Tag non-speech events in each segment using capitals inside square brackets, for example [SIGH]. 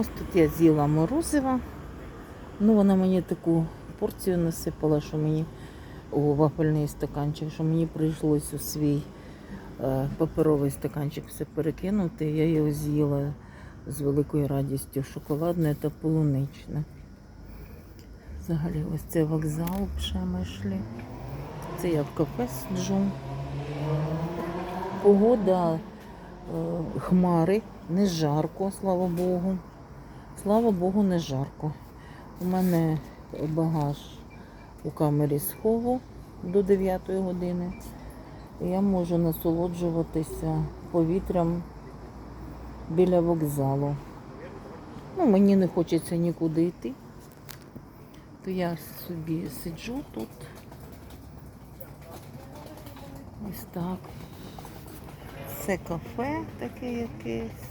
Ось тут я з'їла морозива. Ну, вона мені таку порцію насипала, що мені у вафельний стаканчик, що мені прийшлось у свій е, паперовий стаканчик все перекинути. Я його з'їла з великою радістю. Шоколадне та полуничне. Взагалі, ось це вокзал Пшемишлі. Це я в кафе сиджу. Погода е, хмари, не жарко, слава Богу. Слава Богу, не жарко. У мене багаж у камері схову до 9 години. Я можу насолоджуватися повітрям біля вокзалу. Ну, мені не хочеться нікуди йти. То я собі сиджу тут. Ось так. Це кафе таке якесь.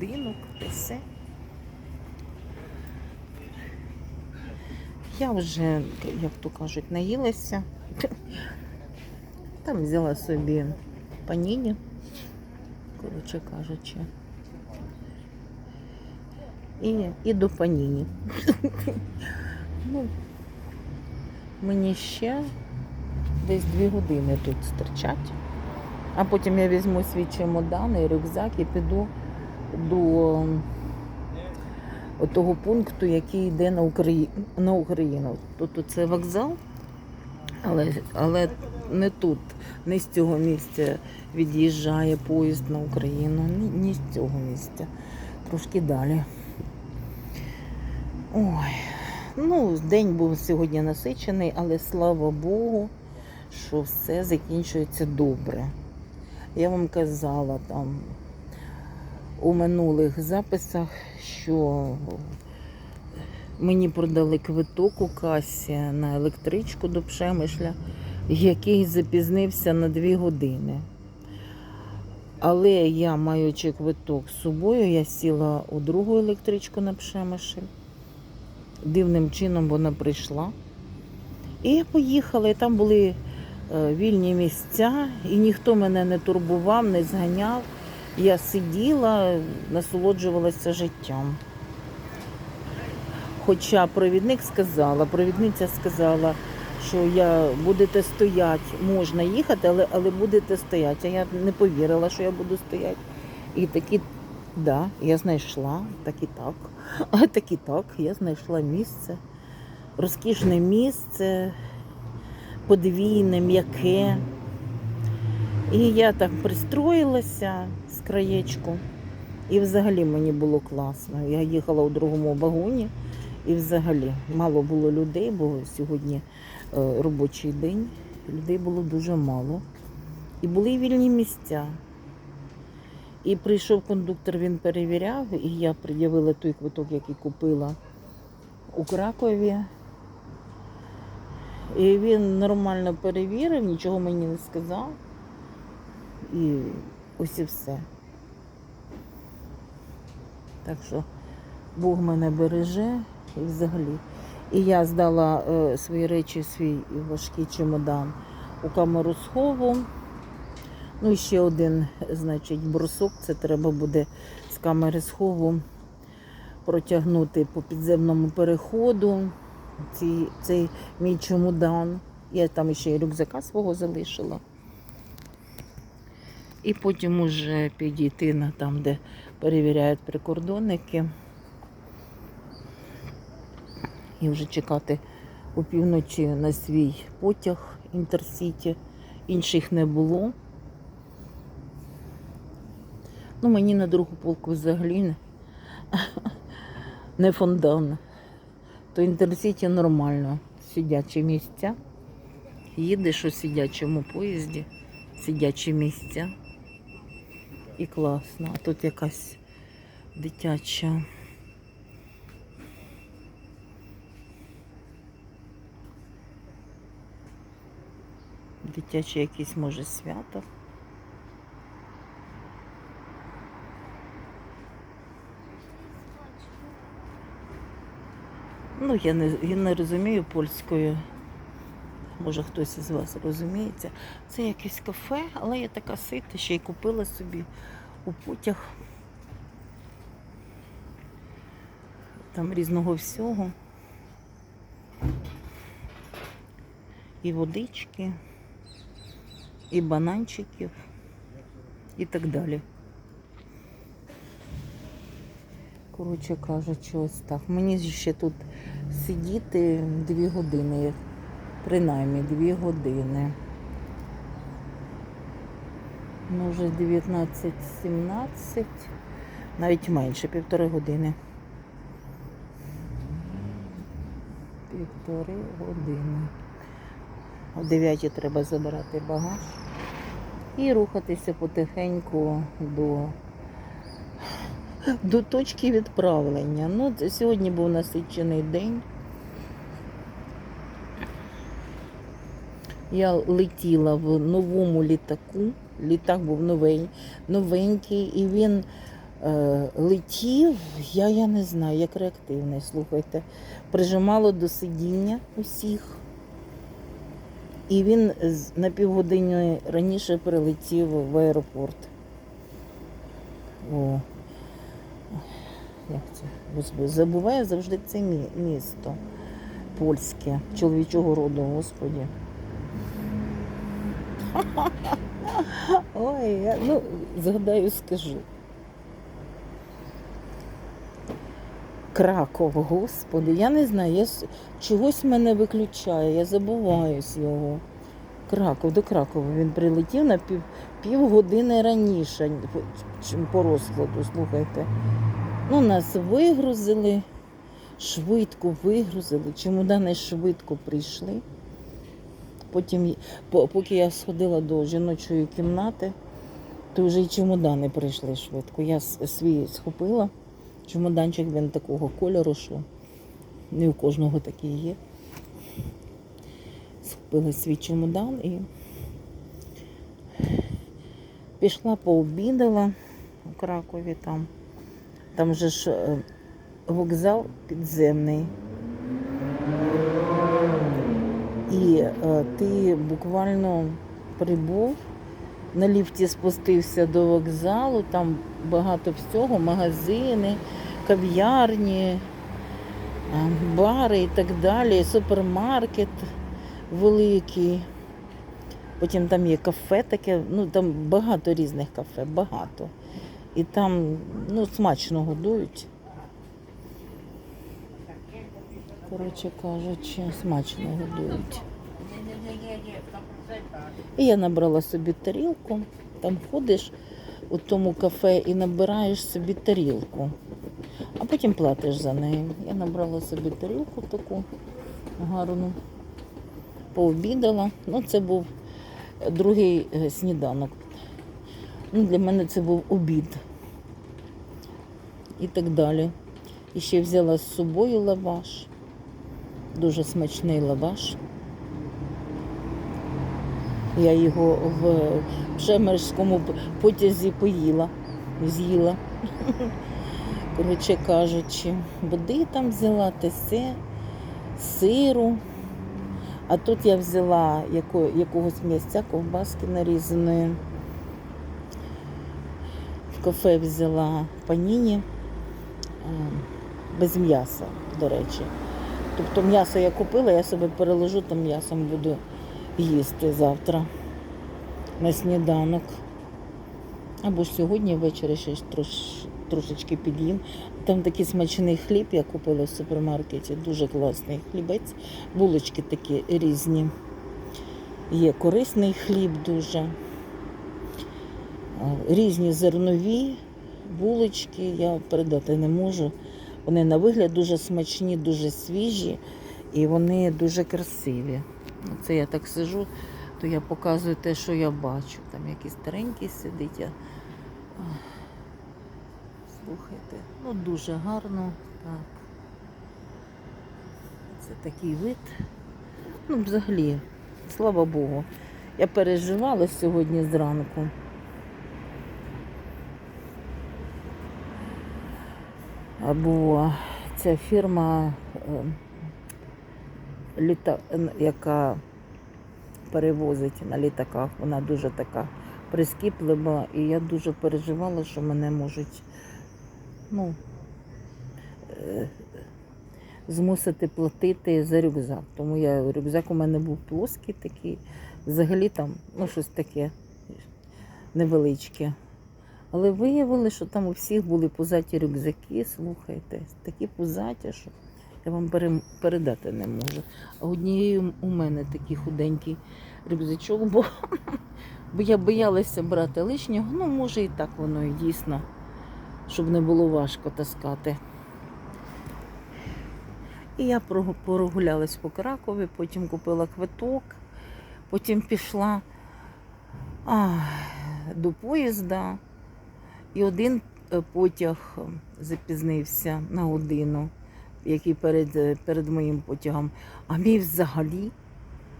Будинок, все. Я вже, як то кажуть, наїлася. Там взяла собі паніні, коротше кажучи. І, і до паніні. ну, мені ще десь дві години тут стерчать. А потім я візьму свій чемодан і рюкзак і піду до того пункту, який йде на, Украї... на Україну. Тут це вокзал, але, але не тут, не з цього місця від'їжджає поїзд на Україну, ні з цього місця. Трошки далі. Ой, ну, день був сьогодні насичений, але слава Богу, що все закінчується добре. Я вам казала там у минулих записах, що мені продали квиток у касі на електричку до Пшемишля, який запізнився на дві години. Але я, маючи квиток з собою, я сіла у другу електричку на Пшемишель. Дивним чином вона прийшла. І я поїхала, і там були е, вільні місця, і ніхто мене не турбував, не зганяв. Я сиділа, насолоджувалася життям. Хоча провідник сказала, провідниця сказала, що я будете стояти, можна їхати, але, але будете стояти. А я не повірила, що я буду стояти. І такі, да, я знайшла, так і так. А так і так, я знайшла місце. Розкішне місце, подвійне, м'яке. І я так пристроїлася з краєчку. І взагалі мені було класно. Я їхала у другому вагоні, і взагалі мало було людей, бо сьогодні е, робочий день. Людей було дуже мало. І були вільні місця. І прийшов кондуктор, він перевіряв, і я пред'явила той квиток, який купила у Кракові. І він нормально перевірив, нічого мені не сказав. І ось і все. Так що Бог мене береже і взагалі. І я здала е, свої речі, свій важкий чемодан у камеру схову. Ну і ще один, значить, брусок. Це треба буде з камери схову протягнути по підземному переходу. Ці, цей мій чемодан. Я там ще й рюкзака свого залишила. І потім уже підійти на там, де перевіряють прикордонники. І вже чекати опівночі на свій потяг Інтерсіті. Інших не було. Ну, мені на другу полку взагалі не, не фондан. То Інтерсіті нормально. Сидячі місця. Їдеш у сидячому поїзді, сидячі місця. І класно. А тут якась дитяча. Дитяче якесь може свято. Ну, я не, я не розумію польською. Може хтось із вас розуміється. Це якесь кафе, але я така сита, ще й купила собі у потяг Там різного всього. І водички, і бананчиків, і так далі. Коротше кажучи, ось так. Мені ще тут сидіти дві години, принаймні дві години. Ну, вже 19.17, навіть менше, півтори години. Півтори години. О 9 треба забирати багаж і рухатися потихеньку до, до точки відправлення. Ну, сьогодні був насичений день. Я летіла в новому літаку. Літак був новий, новенький, і він е, летів, я, я не знаю, як реактивний, слухайте. Прижимало до сидіння усіх. І він на півгодини раніше прилетів в аеропорт. О. Як це? Забуваю завжди це місто польське, чоловічого роду, господі. Ой, я, ну, згадаю, скажу. Краков, господи, я не знаю, я чогось мене виключає, я забуваюсь його. Краков, до Кракова він прилетів на пів, півгодини раніше, чим по розкладу, слухайте. Ну, нас вигрузили, швидко вигрузили, чемодани швидко прийшли. Потім, поки я сходила до жіночої кімнати, то вже й чемодани прийшли швидко. Я свій схопила. Чемоданчик він такого кольору, що не у кожного такий є. Схопила свій чемодан і пішла пообідала у Кракові там. Там же ж е, вокзал підземний. І е, ти буквально прибув, на ліфті спустився до вокзалу, там багато всього, магазини, кав'ярні, бари і так далі, супермаркет великий. Потім там є кафе таке, ну там багато різних кафе, багато. І там ну, смачно годують. Коротше кажучи, смачно годують. І я набрала собі тарілку. Там ходиш у тому кафе і набираєш собі тарілку, а потім платиш за неї. Я набрала собі тарілку таку гарну, пообідала. Ну, це був другий е, сніданок. Ну, для мене це був обід. І так далі. І ще взяла з собою лаваш. Дуже смачний лаваш. Я його в Шемерському потязі поїла, з'їла. [LAUGHS] Коротше кажучи, води там взяла, тесе, сиру. А тут я взяла яко, якогось м'ясця, ковбаски нарізаної. В кафе взяла паніні без м'яса, до речі. Тобто м'ясо я купила, я себе переложу, там м'ясом буду їсти завтра на сніданок. Або ж сьогодні ввечері ще трош, трошечки під'їм. Там такий смачний хліб я купила в супермаркеті, дуже класний хлібець. Булочки такі різні. Є корисний хліб дуже. Різні зернові булочки, я передати не можу. Вони на вигляд дуже смачні, дуже свіжі і вони дуже красиві. Це я так сижу, то я показую те, що я бачу. Там якийсь старенький сидить. Я... Слухайте, ну дуже гарно. Так. Це такий вид. Ну, взагалі, слава Богу. Я переживала сьогодні зранку. Бо ця фірма, е, яка перевозить на літаках, вона дуже така прискіплива, і я дуже переживала, що мене можуть ну, е, змусити платити за рюкзак. Тому я рюкзак у мене був плоский такий, взагалі там ну, щось таке невеличке. Але виявили, що там у всіх були пузаті рюкзаки, слухайте, такі пузаті, що я вам передати не можу. А однієї у мене такий худенький рюкзачок, бо, бо я боялася брати лишнього. Ну, може, і так воно і дійсно, щоб не було важко таскати. І я прогулялась по Кракові, потім купила квиток, потім пішла а, до поїзда. І один е, потяг е, запізнився на годину, який перед, е, перед моїм потягом. А мій взагалі,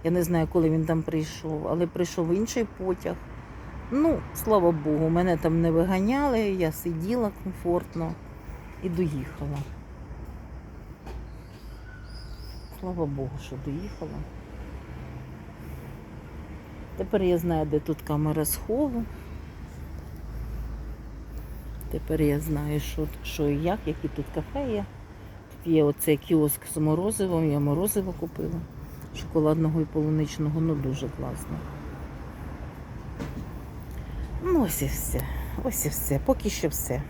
я не знаю, коли він там прийшов, але прийшов інший потяг. Ну, слава Богу, мене там не виганяли, я сиділа комфортно і доїхала. Слава Богу, що доїхала. Тепер я знаю, де тут камера схову. Тепер я знаю, що, що і як, які тут кафе є. Тут є оцей кіоск з морозивом, я морозиво купила. Шоколадного і полуничного, ну дуже класно. Ну, ось і все. Ось і все. Поки що все.